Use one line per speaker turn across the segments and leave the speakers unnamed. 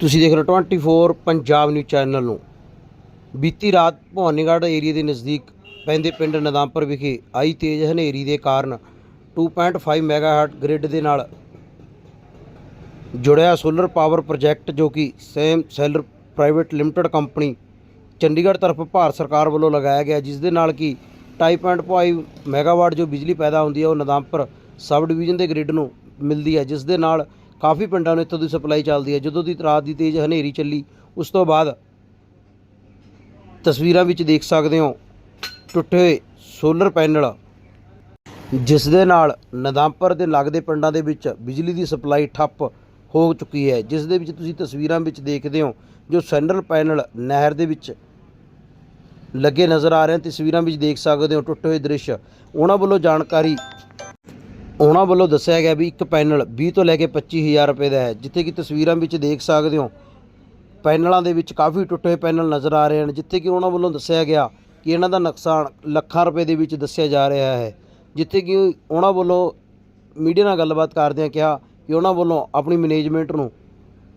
ਤੁਸੀਂ ਦੇਖ ਰਹੇ ਹੋ 24 ਪੰਜਾਬ ਨਿਊਜ਼ ਚੈਨਲ ਨੂੰ। ਬੀਤੀ ਰਾਤ ਭਵਾਨੀਗੜ੍ਹ ਏਰੀਆ ਦੇ ਨਜ਼ਦੀਕ ਪੈਂਦੇ ਪਿੰਡ ਨਦਾਮਪੁਰ ਵਿਖੇ ਆਈ ਤੇਜ਼ ਹਨੇਰੀ ਦੇ ਕਾਰਨ 2.5 ਮੈਗਾਹਰਟ ਗ੍ਰਿਡ ਦੇ ਨਾਲ ਜੁੜਿਆ ਸੋਲਰ ਪਾਵਰ ਪ੍ਰੋਜੈਕਟ ਜੋ ਕਿ same seller private limited company Chandigarh ਤਰਫ ਭਾਰਤ ਸਰਕਾਰ ਵੱਲੋਂ ਲਗਾਇਆ ਗਿਆ, ਜਿਸ ਦੇ ਨਾਲ ਕਿ 2.5 ਮੈਗਾਵਾਟ ਜੋ ਬਿਜਲੀ ਪੈਦਾ ਹੁੰਦੀ ਹੈ, ਉਹ ਨਦਾਮਪੁਰ ਸਬ ਡਿਵੀਜ਼ਨ ਦੇ ਗ੍ਰਿਡ ਨੂੰ ਮਿਲਦੀ ਹੈ, ਜਿਸ ਦੇ ਨਾਲ ਕਾਫੀ ਪਿੰਡਾਂ ਨੂੰ ਇੱਥੋਂ ਦੀ ਸਪਲਾਈ ਚੱਲਦੀ ਹੈ। ਜਦੋਂ ਦੀ ਰਾਤ ਦੀ ਤੇਜ਼ ਹਨੇਰੀ ਚੱਲੀ, ਉਸ ਤੋਂ ਬਾਅਦ ਤਸਵੀਰਾਂ ਵਿੱਚ ਦੇਖ ਸਕਦੇ ਹੋ, ਟੁੱਟੇ ਹੋਏ ਸੋਲਰ ਪੈਨਲ। ਜਿਸ ਦੇ ਨਾਲ ਨਦਾਮਪੁਰ ਦੇ ਲੱਗਦੇ ਪਿੰਡਾਂ ਦੇ ਵਿੱਚ ਬਿਜਲੀ ਦੀ ਸਪਲਾਈ ਠੱਪ ਹੋ ਚੁੱਕੀ ਹੈ। ਜਿਸ ਦੇ ਵਿੱਚ ਤੁਸੀਂ ਤਸਵੀਰਾਂ ਵਿੱਚ ਦੇਖਦੇ ਹੋ, ਜੋ ਸੈਂਟਰਲ ਪੈਨਲ ਨਹਿਰ ਦੇ ਵਿੱਚ ਲੱਗੇ ਨਜ਼ਰ ਆ ਰਹੇ ਤਸਵੀਰਾਂ ਵਿੱਚ ਦੇਖ ਸਕਦੇ ਹੋ, ਟੁੱਟੇ ਹੋਏ ਦ੍ਰਿਸ਼। ਉਹਨਾਂ ਵੱਲੋਂ ਜਾਣਕਾਰੀ ਉਹਨਾਂ ਵੱਲੋਂ ਦੱਸਿਆ ਗਿਆ ਵੀ ਇੱਕ ਪੈਨਲ 20 ਤੋਂ ਲੈ ਕੇ 25000 ਰੁਪਏ ਦਾ ਹੈ, ਜਿੱਥੇ ਕਿ ਤਸਵੀਰਾਂ ਵਿੱਚ ਦੇਖ ਸਕਦੇ ਹੋ। ਪੈਨਲਾਂ ਦੇ ਵਿੱਚ ਕਾਫੀ ਟੁੱਟੇ ਹੋਏ ਪੈਨਲ ਨਜ਼ਰ ਆ ਰਹੇ ਹਨ, ਜਿੱਥੇ ਕਿ ਉਹਨਾਂ ਵੱਲੋਂ ਦੱਸਿਆ ਗਿਆ ਕਿ ਇਹਨਾਂ ਦਾ ਨੁਕਸਾਨ ਲੱਖਾਂ ਰੁਪਏ ਦੇ ਵਿੱਚ ਦੱਸਿਆ ਜਾ ਰਿਹਾ ਹੈ। ਜਿੱਥੇ ਕਿ ਉਹਨਾਂ ਵੱਲੋਂ ਮੀਡੀਆ ਨਾਲ ਗੱਲਬਾਤ ਕਰਦਿਆਂ ਕਿਹਾ ਕਿ ਉਹਨਾਂ ਵੱਲੋਂ ਆਪਣੀ ਮੈਨੇਜਮੈਂਟ ਨੂੰ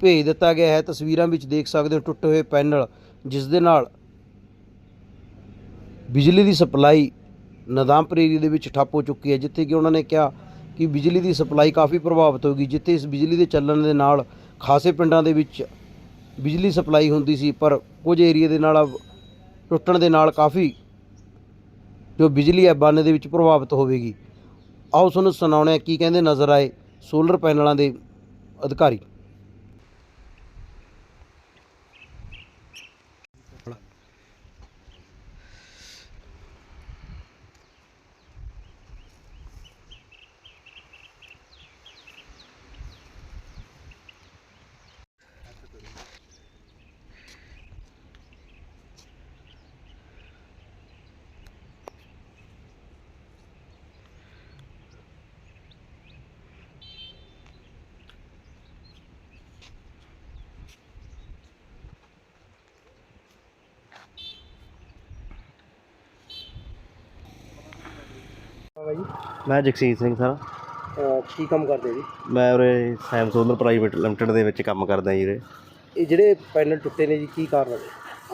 ਭੇਜ ਦਿੱਤਾ ਗਿਆ ਹੈ। ਤਸਵੀਰਾਂ ਵਿੱਚ ਦੇਖ ਸਕਦੇ ਹੋ ਟੁੱਟੇ ਹੋਏ ਪੈਨਲ, ਜਿਸ ਦੇ ਨਾਲ ਬਿਜਲੀ ਦੀ ਸਪਲਾਈ ਨਦਾਮਪੁਰ ਏਰੀਏ ਦੇ ਵਿੱਚ ਠੱਪ ਹੋ ਚੁੱਕੀ ਹੈ, ਜਿੱਥੇ ਕਿ ਉਹਨਾਂ ਨੇ ਕਿਹਾ ਕਿ ਬਿਜਲੀ ਦੀ ਸਪਲਾਈ ਕਾਫੀ ਪ੍ਰਭਾਵਿਤ ਹੋਗੀ ਜਿੱਥੇ ਇਸ ਬਿਜਲੀ ਦੇ ਚੱਲਣ ਦੇ ਨਾਲ ਖਾਸੇ ਪਿੰਡਾਂ ਦੇ ਵਿੱਚ ਬਿਜਲੀ ਸਪਲਾਈ ਹੁੰਦੀ ਸੀ, ਪਰ ਕੁਝ ਏਰੀਏ ਦੇ ਨਾਲ ਟੁੱਟਣ ਦੇ ਨਾਲ ਕਾਫੀ ਜੋ ਬਿਜਲੀ ਹੈ ਬੰਨ ਦੇ ਵਿੱਚ ਪ੍ਰਭਾਵਿਤ ਹੋਵੇਗੀ। ਆਓ ਤੁਹਾਨੂੰ ਸੁਣਾਉਣੇ ਕੀ ਕਹਿੰਦੇ ਨਜ਼ਰ ਆਏ ਸੋਲਰ ਪੈਨਲਾਂ ਦੇ ਅਧਿਕਾਰੀ।
ਮੈਂ ਜਗਸੀਰ ਸਿੰਘ ਸਰ।
ਕੀ ਕੰਮ ਕਰਦੇ ਜੀ?
ਮੈਂ ਉਰੇ ਸੈਮ ਸੋਲਰ ਪ੍ਰਾਈਵੇਟ ਲਿਮਟਿਡ ਦੇ ਵਿੱਚ ਕੰਮ ਕਰਦਾ ਜੀ ਉਰੇ।
ਇਹ ਜਿਹੜੇ ਪੈਨਲ ਟੁੱਟੇ ਨੇ ਜੀ ਕੀ ਕਾਰਨ ਹੈ?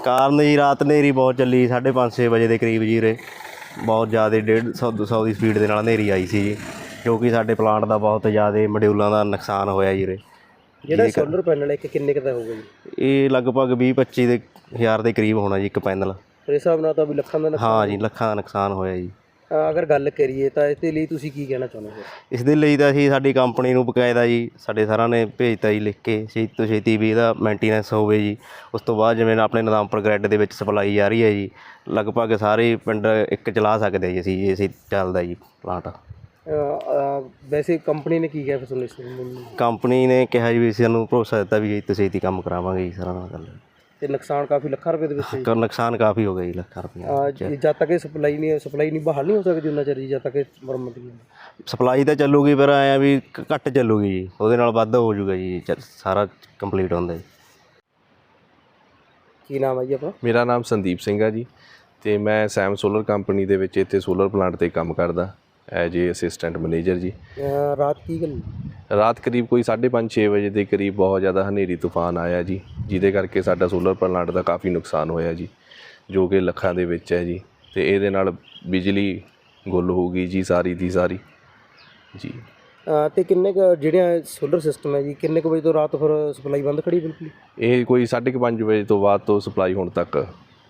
ਕਾਰਨ ਜੀ ਰਾਤ ਹਨੇਰੀ ਬਹੁਤ ਚੱਲੀ 5:30 6 ਵਜੇ ਦੇ ਕਰੀਬ ਜੀ ਉਰੇ। ਬਹੁਤ ਜ਼ਿਆਦਾ 150 200 ਦੀ ਸਪੀਡ ਦੇ ਨਾਲ ਹਨੇਰੀ ਆਈ ਸੀ ਜੀ ਜੋ ਕਿ ਸਾਡੇ ਪਲਾਂਟ ਦਾ ਬਹੁਤ ਜ਼ਿਆਦਾ ਮੋਡਿਊਲਾਂ ਦਾ ਨੁਕਸਾਨ ਹੋਇਆ ਜੀ ਉਰੇ।
ਜਿਹੜਾ ਸੋਲਰ ਪੈਨਲ ਇੱਕ ਕਿੰਨੇ ਕੁ ਦਾ ਹੋਊਗਾ ਜੀ?
ਇਹ ਲਗਭਗ 20 25 ਦੇ ਹਜ਼ਾਰ ਦੇ ਕਰੀਬ ਹੋਣਾ ਜੀ ਇੱਕ ਪੈਨਲ।
ਇਸ ਹਿਸਾਬ ਨਾਲ ਤਾਂ ਵੀ ਲੱਖਾਂ ਦਾ ਨੁਕਸਾਨ
ਹਾਂ ਜੀ ਲੱਖਾਂ ਦਾ ਨੁਕਸਾਨ ਹੋਇਆ ਜੀ।
ਅਗਰ ਗੱਲ ਕਰੀਏ ਤਾਂ ਇਸ ਦੇ ਲਈ ਤੁਸੀਂ ਕੀ ਕਹਿਣਾ ਚਾਹੁੰਦੇ ਹੋ?
ਇਸ ਦੇ ਲਈ ਤਾਂ ਅਸੀਂ ਸਾਡੀ ਕੰਪਨੀ ਨੂੰ ਬਕਾਇਦਾ ਜੀ ਸਾਡੇ ਸਾਰਿਆਂ ਨੇ ਭੇਜਤਾ ਜੀ ਲਿਖ ਕੇ ਛੇਤੀ ਤੋਂ ਛੇਤੀ ਵੀ ਇਹਦਾ ਮੇਨਟੇਨੈਂਸ ਹੋਵੇ ਜੀ। ਉਸ ਤੋਂ ਬਾਅਦ ਜਿਵੇਂ ਆਪਣੇ ਨਦਾਮਪੁਰ ਗ੍ਰਿਡ ਦੇ ਵਿੱਚ ਸਪਲਾਈ ਜਾ ਰਹੀ ਹੈ ਜੀ ਲਗਭਗ ਸਾਰੇ ਪਿੰਡ ਇੱਕ ਚਲਾ ਸਕਦੇ ਜੀ ਅਸੀਂ ਜੇ ਅਸੀਂ ਚੱਲਦਾ ਜੀ ਪਲਾਂਟ
ਵੈਸੇ ਕੰਪਨੀ ਨੇ ਕੀ ਕਿਹਾ ਫਿਰ ਤੁਹਾਨੂੰ ਇਸ
ਕੰਪਨੀ ਨੇ ਕਿਹਾ ਜੀ ਵੀ ਸਾਨੂੰ ਭਰੋਸਾ ਦਿੱਤਾ ਵੀ ਛੇਤੀ ਤੋਂ ਛੇਤੀ ਕੰਮ ਕਰਾਵਾਂਗੇ ਜੀ ਸਾਰਾ ਨਾਲ ਗੱਲ।
ਤੇ ਨੁਕਸਾਨ ਕਾਫੀ ਲੱਖਾਂ ਰੁਪਏ ਦੇ ਵਿੱਚ ਹੈ ਜੀ।
ਕਰ ਨੁਕਸਾਨ ਕਾਫੀ ਹੋ ਗਿਆ ਜੀ ਲੱਖਾਂ ਰੁਪਈਆ
ਅ, ਜ- ਜਦ ਤੱਕ ਇਹ ਸਪਲਾਈ ਨਹੀਂ ਸਪਲਾਈ ਨਹੀਂ ਬਹਾਲ ਨਹੀਂ ਹੋ ਸਕਦੀ ਉਹਨਾਂ ਚਿਰ ਜੀ ਜਦ ਤੱਕ ਇਹ ਮੁਰੰਮਤ ਨਹੀਂ ਹੁੰਦੀ
ਸਪਲਾਈ ਤਾਂ ਚੱਲੂਗੀ ਪਰ ਆਇਆ ਵੀ ਘ- ਘੱਟ ਚੱਲੂਗੀ ਜੀ ਉਹਦੇ ਨਾਲ ਵੱਧ ਹੋ ਜਾਊਗਾ ਜੀ ਚ- ਸਾਰਾ ਕੰਪਲੀਟ ਹੁੰਦਾ ਜੀ।
ਕੀ ਨਾਮ ਹੈ ਜੀ ਆਪਣਾ?
ਮੇਰਾ ਨਾਮ ਸੰਦੀਪ ਸਿੰਘ ਆ ਜੀ ਤੇ ਮੈਂ ਸੈਮ ਸੋਲਰ ਕੰਪਨੀ ਦੇ ਵਿੱਚ ਇੱਥੇ ਸੋਲਰ ਪਲਾਂਟ ਤੇ ਕੰਮ ਕਰਦਾ। ਐਜ ਏ ਅਸਿਸਟੈਂਟ ਮੈਨੇਜਰ ਜੀ।
ਰਾਤ ਕੀ ਗੱਲ?
ਰਾਤ ਕਰੀਬ ਕੋਈ 5:30 6 ਵਜੇ ਦੇ ਕਰੀਬ ਬਹੁਤ ਜ਼ਿਆਦਾ ਹਨੇਰੀ ਤੂਫਾਨ ਆਇਆ ਜੀ ਜਿਹਦੇ ਕਰਕੇ ਸਾਡਾ ਸੋਲਰ ਪਲਾਂਟ ਦਾ ਕਾਫੀ ਨੁਕਸਾਨ ਹੋਇਆ ਜੀ ਜੋ ਕਿ ਲੱਖਾਂ ਦੇ ਵਿੱਚ ਹੈ ਜੀ। ਤੇ ਇਹਦੇ ਨਾਲ ਬਿਜਲੀ ਗੁੱਲ ਹੋ ਗਈ ਜੀ ਸਾਰੀ ਦੀ ਸਾਰੀ। ਜੀ।
ਅ, ਤੇ ਕਿੰਨੇ ਕੁ ਜਿਹੜਿਆ ਸੋਲਰ ਸਿਸਟਮ ਹੈ ਜੀ ਕਿੰਨੇ ਕੁ ਵਜੇ ਤੋਂ ਰਾਤ ਫਿਰ ਸਪਲਾਈ ਬੰਦ ਖੜੀ ਬਿਲਕੁਲ?
ਇਹ ਕੋਈ 5:30 ਵਜੇ ਤੋਂ ਬਾਅਦ ਤੋਂ ਸਪਲਾਈ ਹੁਣ ਤੱਕ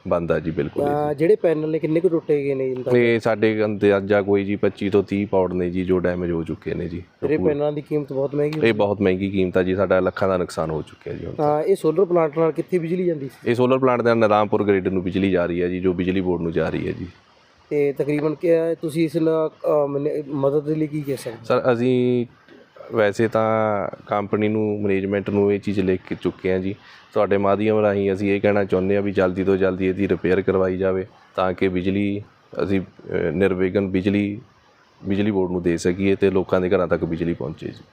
ਬੰਦ ਜੀ ਬਿਲਕੁਲ
ਜਿਹੜੇ ਪੈਨਲ ਨੇ ਕਿੰਨੇ ਕੁ ਟੁੱਟੇ ਗਏ ਨੇ ਜੀ?
ਇਹ ਸਾਡੇ ਅੰਦਾਜ਼ਾ ਕੋਈ ਜੀ 25 ਤੋਂ 30 ਪਾਉਡ ਨੇ ਜੀ ਜੋ ਡੈਮੇਜ ਹੋ ਚੁੱਕੇ ਨੇ ਜੀ।
ਜਿਹੜੇ ਪੈਨਲਾਂ ਦੀ ਕੀਮਤ ਬਹੁਤ ਮਹਿੰਗੀ
ਇਹ ਬਹੁਤ ਮਹਿੰਗੀ ਕੀਮਤ ਆ ਜੀ ਸਾਡਾ ਲੱਖਾਂ ਦਾ ਨੁਕਸਾਨ ਹੋ ਚੁੱਕਿਆ ਜੀ ਹੁਣ।
ਹਾਂ ਇਹ ਸੋਲਰ ਪਲਾਂਟ ਨਾਲ ਕਿੱਥੇ ਬਿਜਲੀ ਜਾਂਦੀ ਸੀ?
ਇਹ ਸੋਲਰ ਪਲਾਂਟ ਦੇ ਨਰਾਮਪੁਰ ਗ੍ਰਿਡ ਨੂੰ ਬਿਜਲੀ ਜਾ ਰਹੀ ਹੈ ਜੀ ਜੋ ਬਿਜਲੀ ਬੋਰਡ ਨੂੰ ਜਾ ਰਹੀ ਹੈ ਜੀ।
ਤੇ ਤਕਰੀਬਨ ਕੀ ਤੁਸੀਂ ਇਸ ਨਾਲ ਮਦਦ ਦੇ ਲਈ ਕੀ ਕਹਿ ਸਕਦੇ
ਸਰ ਅਸੀਂ ਵੈਸੇ ਤਾਂ ਕੰਪਨੀ ਨੂੰ ਮੈਨੇਜਮੈਂਟ ਨੂੰ ਇਹ ਚੀਜ਼ ਲਿਖ ਕੇ ਚੁੱਕੇ ਹਾਂ ਜੀ। ਤੁਹਾਡੇ ਮਾਧਿਅਮ ਰਾਹੀਂ ਅਸੀਂ ਇਹ ਕਹਿਣਾ ਚਾਹੁੰਦੇ ਹਾਂ ਵੀ ਜਲਦੀ ਤੋਂ ਜਲਦੀ ਇਹਦੀ ਰਿਪੇਅਰ ਕਰਵਾਈ ਜਾਵੇ ਤਾਂ ਕਿ ਬਿਜਲੀ, ਅਸੀਂ ਨਿਰਵਿਘਨ ਬਿਜਲੀ ਬਿਜਲੀ ਬੋਰਡ ਨੂੰ ਦੇ ਸਕੀਏ ਤੇ ਲੋਕਾਂ ਦੇ ਘਰਾਂ ਤੱਕ ਬਿਜਲੀ ਪਹੁੰਚੇ ਜੀ।